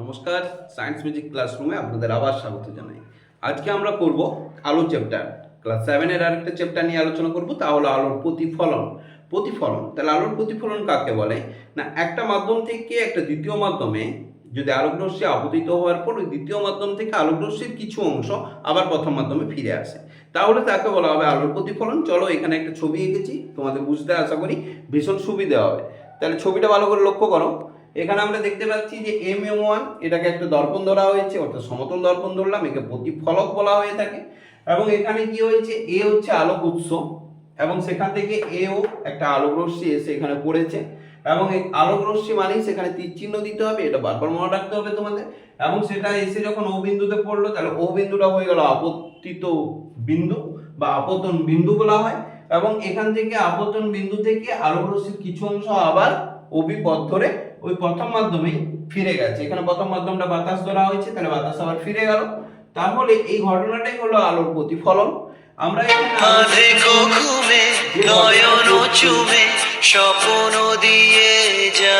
নমস্কার science music ক্লাসরুমে আপনাদের আবার স্বাগত জানাই। আজকে আমরা করব আলো চ্যাপ্টার ক্লাস সেভেনের আরেকটা চ্যাপ্টার নিয়ে আলোচনা করব, তা হলো আলোর প্রতিফলন। প্রতিফলন, তাহলে আলোর প্রতিফলন কাকে বলে? না, একটা মাধ্যম থেকে একটা দ্বিতীয় মাধ্যমে যদি আলোকরশ্মি আপতিত হওয়ার পর ওই দ্বিতীয় মাধ্যম থেকে আলোকরশ্মির কিছু অংশ আবার প্রথম মাধ্যমে ফিরে আসে। তাহলে তাকে বলা হবে আলোর প্রতিফলন। চলো, এখানে একটা ছবি এঁকেছি, তোমাদের বুঝতে আশা করি ভীষণ সুবিধা হবে। তাহলে ছবিটা ভালো করে লক্ষ্য করো। এখানে আমরা দেখতে পাচ্ছি যে এম এম ওয়ান এটাকে একটা দর্পণ ধরা হয়েছে, অর্থাৎ সমতল দর্পণ ধরলাম, একে প্রতিফলক বলা হয়ে থাকে। এবং এখানে কি হয়েছে? এ হচ্ছে আলোক উৎস, এবং সেখান থেকে এও একটা আলোক রশ্মি এসে এখানে পড়েছে। এবং এই আলোক রশ্মি মানেই সেখানে তীর চিহ্ন দিতে হবে, এটা বারবার মনে রাখতে হবে তোমাদের। এবং সেটা এসে যখন ও বিন্দুতে পড়ল, তাহলে ও বিন্দুটা হয়ে গেল আপত্তিত বিন্দু, বা আপতন বিন্দু বলা হয়। এবং এখান থেকে আপতন বিন্দু থেকে আলোক রশ্মির কিছু অংশ আবার ওবি পথ ধরে ওই প্রথম মাধ্যমে ফিরে গেছে। এখানে প্রথম মাধ্যমটা বাতাস ধরা হয়েছে তাহলে বাতাস আবার ফিরে গেল। তাহলে এই ঘটনাটাই হলো আলোর প্রতিফলন। আমরা এখানে স্বপ্ন দিয়ে যা